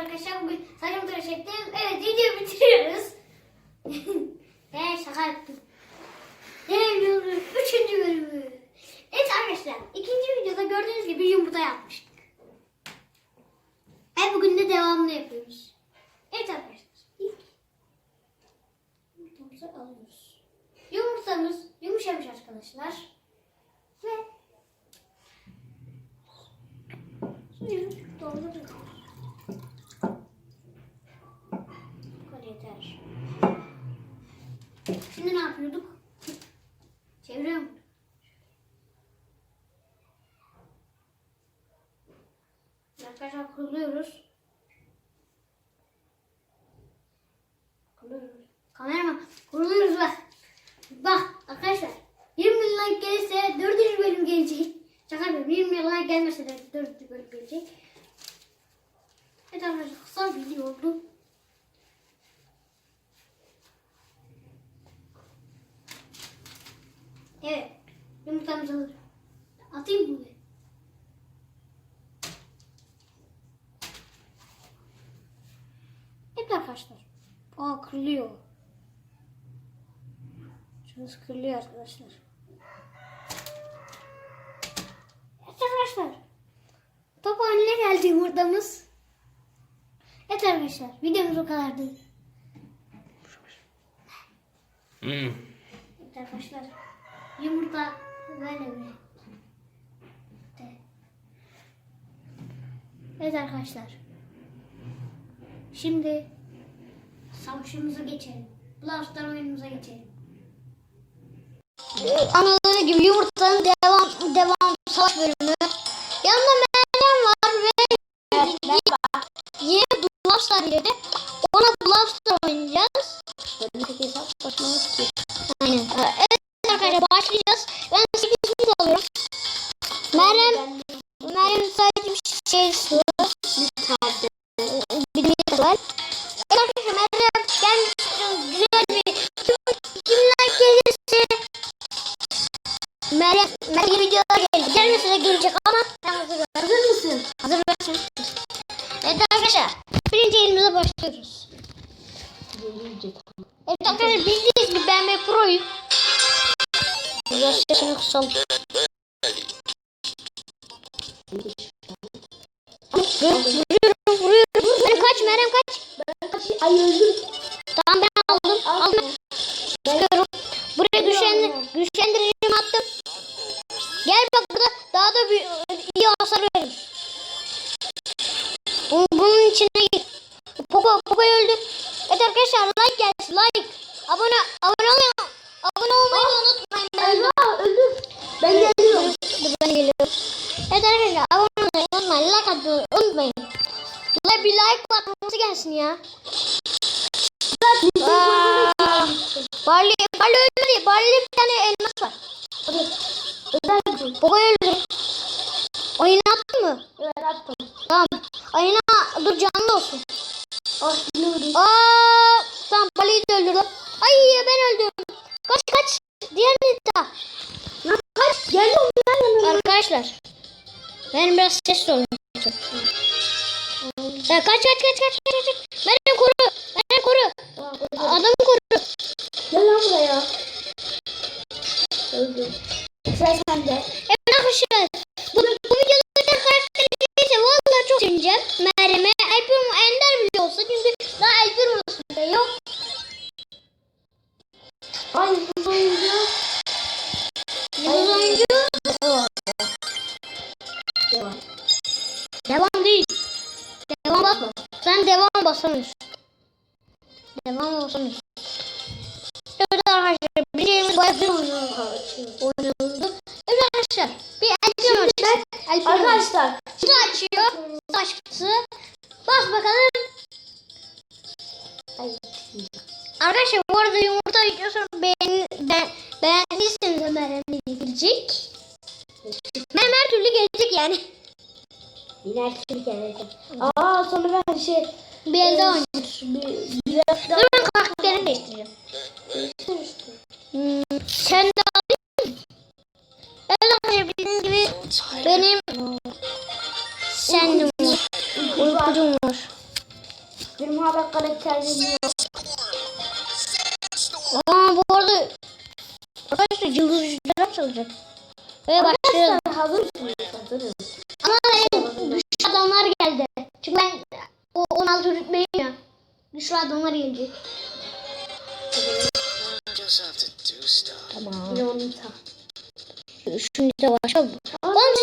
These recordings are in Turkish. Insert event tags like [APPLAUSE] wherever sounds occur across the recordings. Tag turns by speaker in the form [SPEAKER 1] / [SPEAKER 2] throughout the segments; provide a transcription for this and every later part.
[SPEAKER 1] arkadaşlar. Bugün saçımı tıraş ettim. Evet videoyu bitiriyoruz. [LAUGHS] Ve şaka yaptım. Devriyoruz. Üçüncü bölümü. Evet arkadaşlar. ikinci videoda gördüğünüz gibi yumurta yapmıştık. Ve bugün de devamını yapıyoruz. Evet arkadaşlar. İlk yumurtamızı alıyoruz. Yumurtamız yumuşamış arkadaşlar. Ve suyu dolduruyoruz. Bu kadar yeter. Şimdi ne yapıyorduk? Çeviriyorum. Arkadaşlar kuruluyoruz. Kuruluyoruz. Kameraman kuruluyoruz bak. Bak arkadaşlar 20 bin like gelirse 4. bölüm gelecek. Şaka yapıyorum 20 bin like gelmese de 4. bölüm gelecek. Evet arkadaşlar kısa bir video oldu. Evet. Yumurtamızı alır. Atayım mı? Evet arkadaşlar. Aa kırılıyor. Şurası kırılıyor arkadaşlar. Evet arkadaşlar. Top haline geldi yumurtamız. Evet arkadaşlar. Videomuz o kadardı.
[SPEAKER 2] Hmm.
[SPEAKER 1] Evet arkadaşlar. Yumurta böyle. De. Evet arkadaşlar. Şimdi savaşımıza geçelim. Blastlar oyunumuza geçelim.
[SPEAKER 3] Anladığınız gibi yumurtanın devam devam savaş bölümü. Yanında Meryem var ve yeni Blastlar girdi. Kısalım. Vuruyorum, vuruyorum. Meryem kaç, Meryem kaç.
[SPEAKER 4] Ay öldüm.
[SPEAKER 3] Tamam ben aldım. Aldım. Çıkıyorum. Buraya güçlendir güçlendiricimi attım. Gel bak burada gelsin ya. Barley, Barley ölmedi. Barley bir tane elmas var. Poco öldü. Oyunu attın mı?
[SPEAKER 4] Evet attım.
[SPEAKER 3] Tamam. Oyuna dur canlı olsun.
[SPEAKER 4] Ah.
[SPEAKER 3] Aa, tamam Barley'i de öldürdüm. Ay ben öldüm. Kaç kaç. Diğer nita.
[SPEAKER 4] Lan kaç. Ya yanıma.
[SPEAKER 3] Arkadaşlar. Benim biraz ses sorun. Ya kaç kaç kaç kaç kaç kaç. Beni koru. Beni koru. Adamı koru.
[SPEAKER 4] Gel lan buraya. Öldüm. Sıra sende.
[SPEAKER 3] Evet arkadaşlar. Bu, bu videoda karakter gelirse valla çok sevineceğim. Meryem'e Alper Ender bile olsa çünkü daha Alper odasında yok.
[SPEAKER 4] Ay
[SPEAKER 3] Sen devam basamıyorsun. Evet arkadaşlar. Bir yerimiz bayağı bir oynanıldı. Evet arkadaşlar. Bir Alper açacağız.
[SPEAKER 4] Arkadaşlar.
[SPEAKER 3] Kutu açıyor. Taş kutusu. Bas bakalım. Arkadaşlar bu arada yumurta videosunu beğen, ben, beğendiyseniz Ömer'e gelecek. Ömer her türlü gelecek yani.
[SPEAKER 4] Yine erkek gelecek. Aa sonra ben şey.
[SPEAKER 3] Bir elde oynuyoruz.
[SPEAKER 4] Bir, biraz daha.
[SPEAKER 3] Dur ben karakterini değiştireceğim. Hmm, sen de alayım mı? Evet arkadaşlar bildiğiniz gibi benim sendim var. Uykucum var.
[SPEAKER 4] Benim hala karakterlerim yok.
[SPEAKER 3] Aa bu arada arkadaşlar yıldız yüzler açılacak. Ve başlayalım.
[SPEAKER 4] Hazır
[SPEAKER 3] Tamam.
[SPEAKER 4] Leonita.
[SPEAKER 3] Şimdi de başlayalım. Lan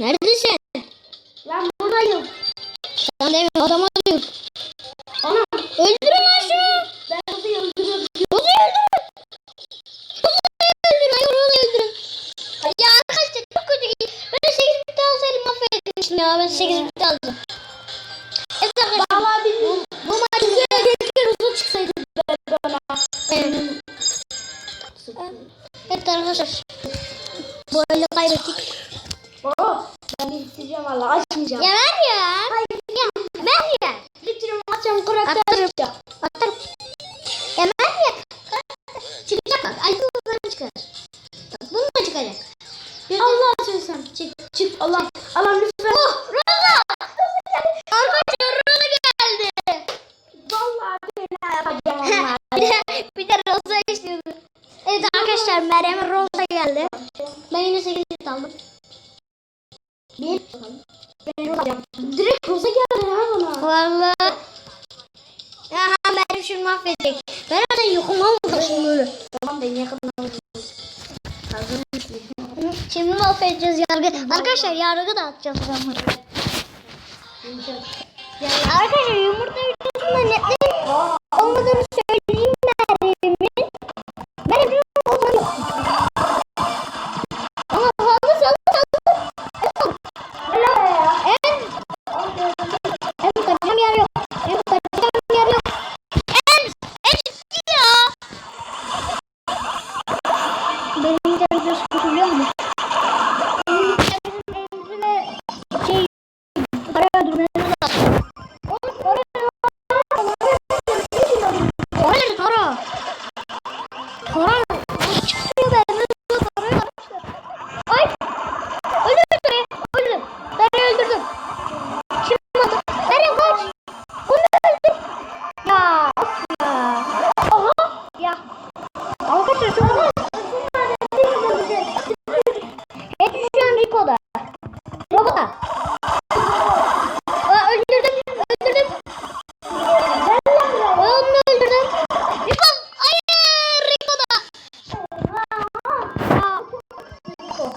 [SPEAKER 3] Neredesin?
[SPEAKER 4] Ben buradayım.
[SPEAKER 3] Sen demiyorum adama diyor.
[SPEAKER 4] Ana.
[SPEAKER 3] Öldürün lan şunu.
[SPEAKER 4] Ben Roza'yı öldürüyorum.
[SPEAKER 3] Roza'yı öldürün. Roza'yı öldürün. Hayır Roza'yı öldürün. Ya arkadaşlar çok kötü. Ben 8 bit alsaydım mahvetmiştim ya. Ben 8 bit aldım. Evet arkadaşlar.
[SPEAKER 4] Valla biz bu, maçı keşke Roza çıksaydı bana.
[SPEAKER 3] Evet. Evet arkadaşlar. Böyle kaybettik.
[SPEAKER 4] Oo, ben bitireceğim valla açmayacağım.
[SPEAKER 3] Ya ver ya. Ya ver ya.
[SPEAKER 4] Bitiriyorum açacağım karakter
[SPEAKER 3] Atarım.
[SPEAKER 4] yapacağım.
[SPEAKER 3] Atarım. Ya ver ya. Çıkacak bak. Ay bu çıkar. Bak bunu da çıkacak.
[SPEAKER 4] Allah söylesem. Çık çık Allah. Allah lütfen.
[SPEAKER 3] Oh Rosa. Arkadaşlar Rosa geldi.
[SPEAKER 4] Vallahi böyle yapacağım onlar.
[SPEAKER 3] bir de, [LAUGHS] bir de Rosa istiyordu. Evet arkadaşlar Meryem Rosa geldi. Ben yine 8 bit aldım.
[SPEAKER 4] Bir. Ben yapacağım. Direkt Roza geldi ha bana.
[SPEAKER 3] Valla. Aha Meryem şimdi mahvedecek. Ben zaten yokum ama şimdi böyle.
[SPEAKER 4] Tamam ben yakından Hazır mısın?
[SPEAKER 3] Şimdi mahvedeceğiz yargı. Arkadaşlar yargı da atacağız onları. Arkadaşlar yumurta videosunda netlerin olmadığını söyleyeyim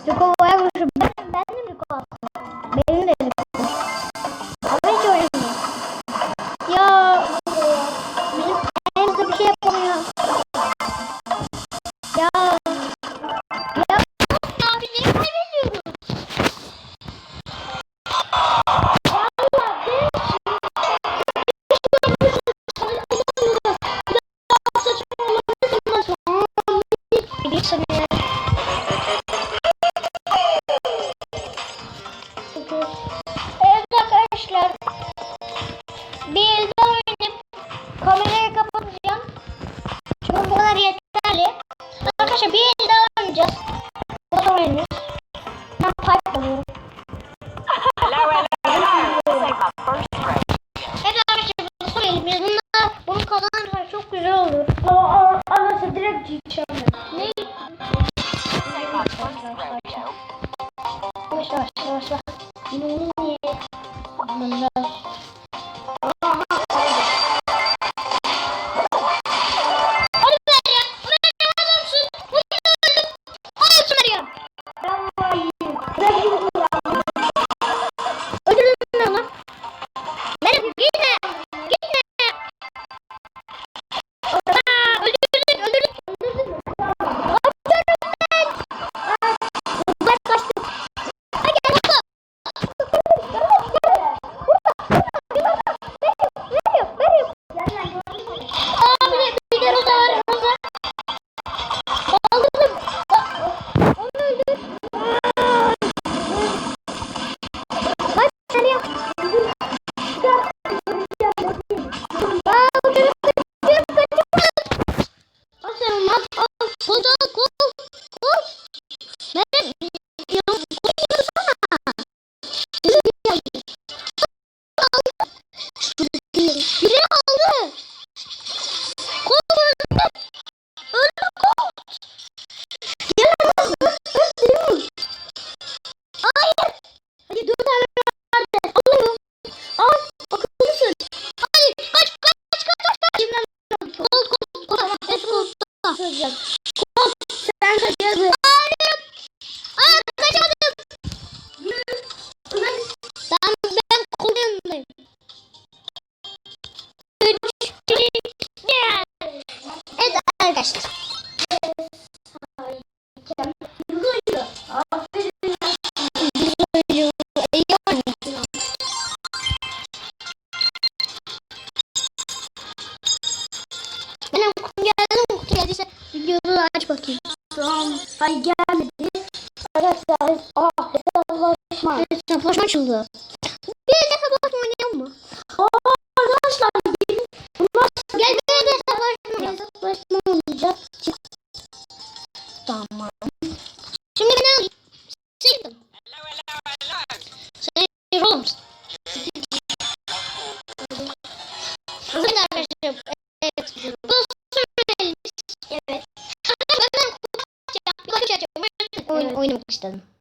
[SPEAKER 3] すごい这个三个蝎子 Ay
[SPEAKER 4] gelmedi. Arkadaşlar ah hesaplaşma.
[SPEAKER 3] Hesaplaşma açıldı.
[SPEAKER 4] system.